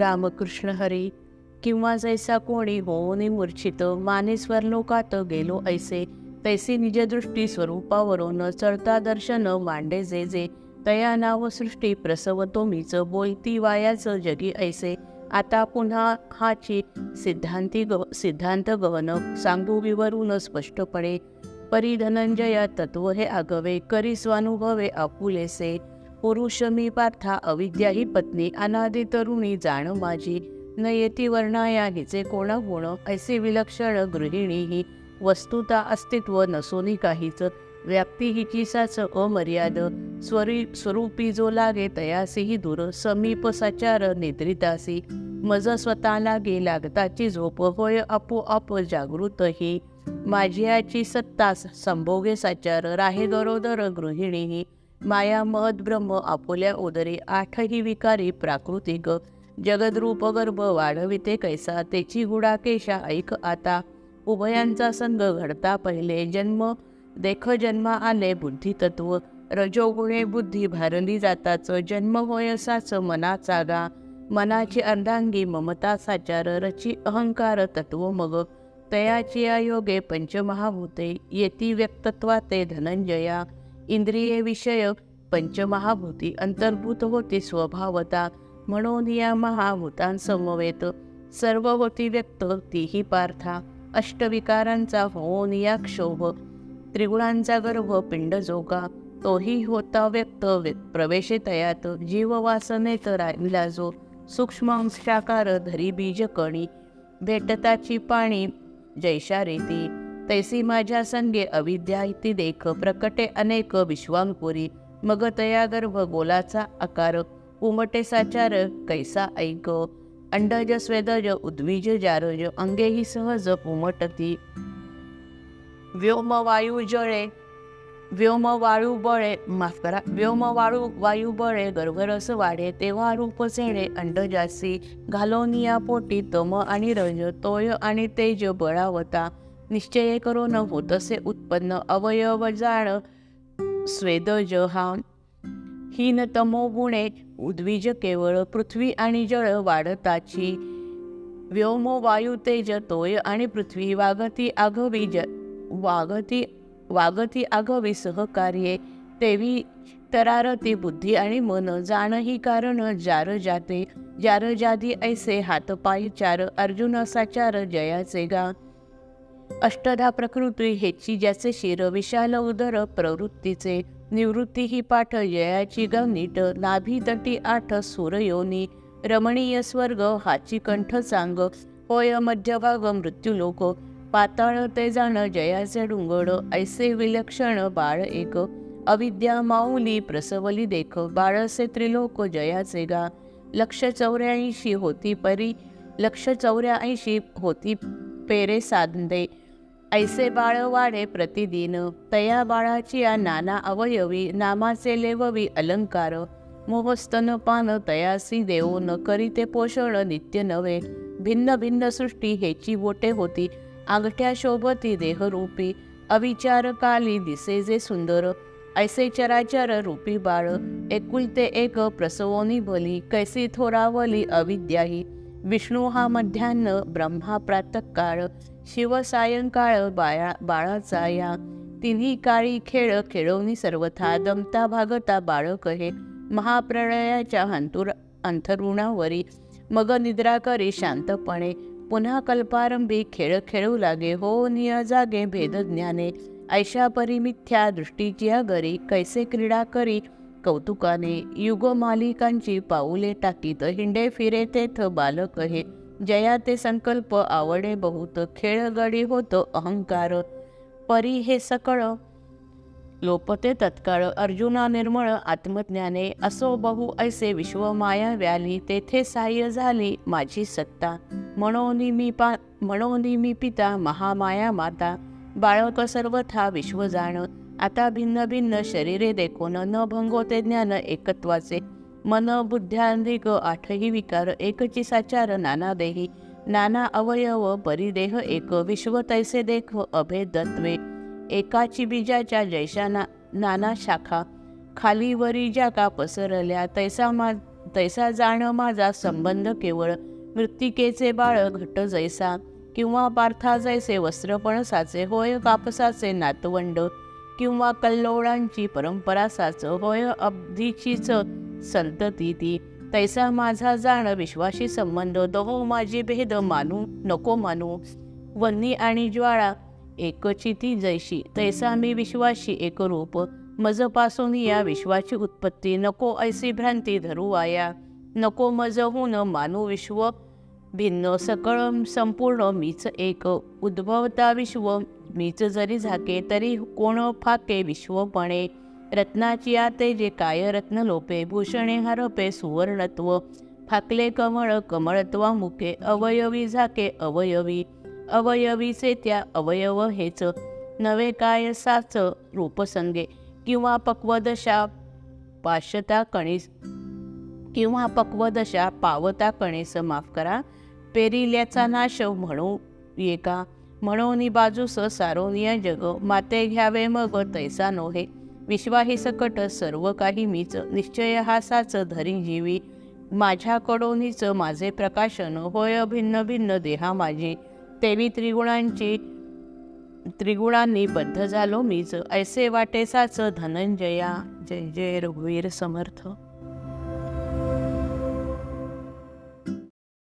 रामकृष्ण हरी. किंवा जैसा कोणी होऊनी मूर्छित मानेश्वर लोकात गेलो ऐसे तैसी निजदृष्टी स्वरूपावरून चढता दर्शन मांडे जे जे. तया नाव सृष्टी प्रसवतो मीच बोलती वायाचं जगी ऐसे. आता पुन्हा हाची सिद्धांती गव सिद्धांत गवन सांगू विवरून स्पष्टपणे. परी धनंजया तत्व हे आगवे करी स्वानुभवे आपुलेसे. पुरुष मी पार्था अविद्या ही पत्नी अनादी तरुणी जाण माझी. न येती वर्णाया हिचे कोण गुण ऐसे विलक्षण गृहिणी ही वस्तुता अस्तित्व नसोनी काहीच. व्याप्ती हिची साच अमर्याद स्वरी स्वरूपी जो लागे तयासीही दूर समीप सचार निद्रितासी. मज स्वतः लागे लागताची झोप होय आपोआप जागृत ही माझियाची सत्ता संभोगे साचार राहे गरोदर गृहिणी ही माया महद ब्रह्म आपोल्या उदरी आठही विकारी प्राकृतिक. जगद्रूप गर्भ वाढविते कैसा तेची गुडाकेशा ऐक आता. उभयांचा संघ घडता पहिले जन्म देख जन्मा आले बुद्धितत्व. रजोगुणे बुद्धी भारली जाताच जन्म होय साच मनाचा गा. मनाची अर्धांगी ममता साचार रची अहंकार तत्व मग. तयाची आयोगे पंचमहाभूते येती व्यक्तत्वा ते धनंजया. इंद्रिय विषय पंचमहाभूती अंतर्भूत होती स्वभावता म्हणून या महाभूतांसमवेत सर्व होती व्यक्त तीही पार्था. अष्टविकारांचा होऊन या क्षोभ त्रिगुणांचा गर्भ पिंड जोगा तोही होता व्यक्त व्य- प्रवेशे तयात जीववासनेत राहिला जो सूक्ष्म अंशाकार धरी बीज कणी भेटताची पाणी जैशा रेती तैसी माझ्या संगे अविद्या इति देख प्रकटे अनेक विश्वांपुरी मग तया गर्भ गोलाचा आकार उमटे साचार कैसा ऐक. अंडज स्वेदज उद्विज जारज अंगेही सहज उमटती. व्योम वायू जळे व्योम वाळू बळे माफ करा व्योम वाळू वायू बळे गर्भरस वाढे तेव्हा रूप सेणे अंडजासी घालोनिया पोटी तम आणि रज तोय आणि तेज बळावता. निश्चय करो न होतसे उत्पन्न अवयव जाण स्वेदज हा हीन तमो गुणे उद्विज केवळ पृथ्वी आणि जळ वाढताची. व्योम वायू तेज तोय आणि पृथ्वी वागती आघवी ज वागती वागती आघवी सहकार्ये. तेवी तरारती बुद्धी आणि मन जाणही कारण जार जाते. जार जादी ऐसे हातपाय चार अर्जुन साचार जयाचे गा अष्टधा प्रकृती हेची ज्याचे शिर विशाल उदर प्रवृत्तीचे. निवृत्ती ही पाठ जयाची गवनीट नाभी तटी आठ सूरयोनी रमणीय स्वर्ग हाची कंठ सांग होय मध्यभाग मृत्यूलोक पाताळ ते जाण जयाचे डुंगड ऐसे विलक्षण बाळ एक. अविद्या माऊली प्रसवली देख बाळसे त्रिलोक जयाचे गा. लक्ष चौऱ्याऐंशी होती परी लक्ष चौऱ्याऐंशी होती पेरे साधे ऐसे बाळ वाढे प्रतिदिन. तया बाळाची या नाना अवयवी नामाचे लेववी अलंकार. मोहस्तन पान तयासी देऊन करीते पोषण नित्य नवे. भिन्न भिन्न सृष्टी हेची बोटे होती. आगठ्या शोभती देहरूपी. अविचार काली दिसे जे सुंदर. ऐसे चराचर रूपी बाळ. एकुलते एक प्रसवोनी बली. कैसी थोरावली अविद्याही. विष्णू हा मध्यान्न ब्रह्मा प्रातकाळ शिव सायंकाळ बाळा बाळाचा या. तिन्ही काळी खेळ खेळवणी सर्वथा दमता भागता बाळक हे. महाप्रळयाच्या हंतुर अंथरुणावरी मग निद्रा करी शांतपणे. पुन्हा कल्पारंभी खेळ खेळू लागे हो निय जागे भेदज्ञाने. ऐशा परिमिथ्या दृष्टीची गरी कैसे क्रीडा करी? कौतुकाने युगमालिकांची पाऊले टाकीत हिंडे फिरे तेथ बालक हे. जया ते संकल्प आवडे बहुत खेळगडी होतो अहंकार. परी हे सकळ लोपते तत्काळ. अर्जुना निर्मळ आत्मज्ञाने असो बहु ऐसे विश्वमाया व्याली तेथे साह्य झाली माझी सत्ता. म्हणोनी मी पा म्हणोनी मी पिता महामाया माता. बाळक सर्वथा विश्व जाण. आता भिन्न भिन्न शरीरे देखून न भंगोते ज्ञान एकत्वाचे. मन बुद्ध्यांधिक आठही विकार एकची साचार नाना देही. नाना अवयव परिदेह एक विश्व तैसे देख अभेदत्वे. एकाची बीजाच्या जैशा ना नाना शाखा. खाली वरी ज्या का पसरल्या तैसा मा तैसा जाण माझा संबंध केवळ. मृत्तिकेचे बाळ घट जैसा किंवा पार्था जैसे वस्त्रपणसाचे होय कापसाचे नातवंड. किंवा कल्लोळांची परंपरा साच होय अब्धीचीच संतती ती. तैसा माझा जाण विश्वाशी संबंध दहो माझी भेद मानू नको मानू. वन्नी आणि ज्वाळा एकची ती जैशी तैसा मी विश्वाशी एकरूप मजपासून या विश्वाची उत्पत्ती नको ऐसी भ्रांती धरू आया. नको मजहून मानू विश्व भिन्न सकळ संपूर्ण मीच एक. उद्भवता विश्व मीच जरी झाके तरी कोण फाके विश्वपणे रत्नाची आते जे काय रत्न लोपे भूषणे हरपे सुवर्णत्व. फाकले कमळ कमळत्वा मुखे अवयवी झाके अवयवी. अवयवीचे त्या अवयव हेच. नवे काय साच रूपसंगे. किंवा पक्वदशा पाशता कणीस. किंवा पक्वदशा पावता कणीस माफ करा. पेरिल्याचा नाश म्हणू ये का? म्हणून बाजूस सारोनिया जग माते घ्यावे मग तैसा नोहे. विश्वाही सकट सर्व काही मीच निश्चय हासाच धरी जीवी. माझ्याकडूनच माझे प्रकाशन होय भिन्न भिन्न देहा माझी. तेवी त्रिगुणांची त्रिगुणांनी बद्ध झालो मीच. ऐसे वाटेसाच धनंजया. जय जय रघुवीर समर्थ.